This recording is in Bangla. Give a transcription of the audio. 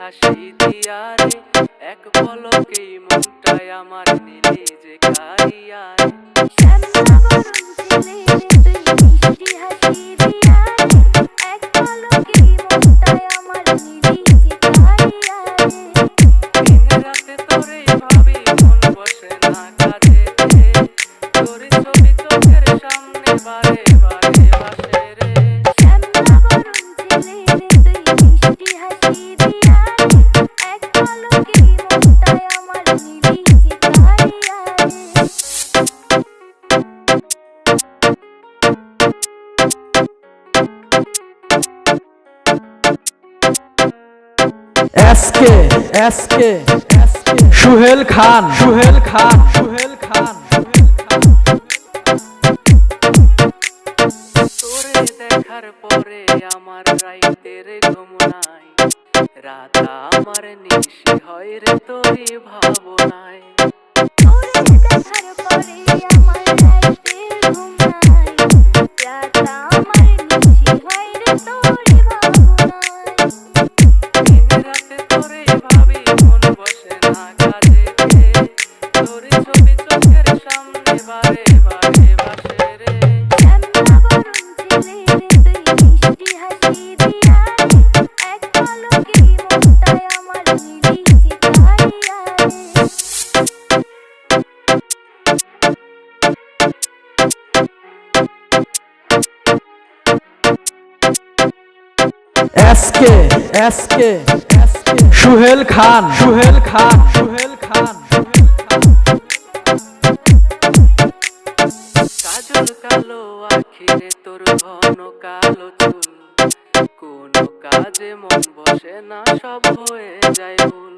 হাসি দিয়া রে এক পলকেই মনটায় আমার নিলি যে কারিয়া এসকে এসকে সুহেল খান। সুহেল খান সুহেল খান। তোরে দেখার পরে আমার রাইতের ঘুম নাই। রাত আমার নিশি হয় রে তোরই ভাবনায়। তোরে দেখার পরে আমার এসকে এসকে সুহেল খান। সুহেল খান সুহেল খান। কাজল কালো আখিরে তোর ঘন কালো চুল। কোন কাজে মন বসে না সব হয়ে যায় ভুল।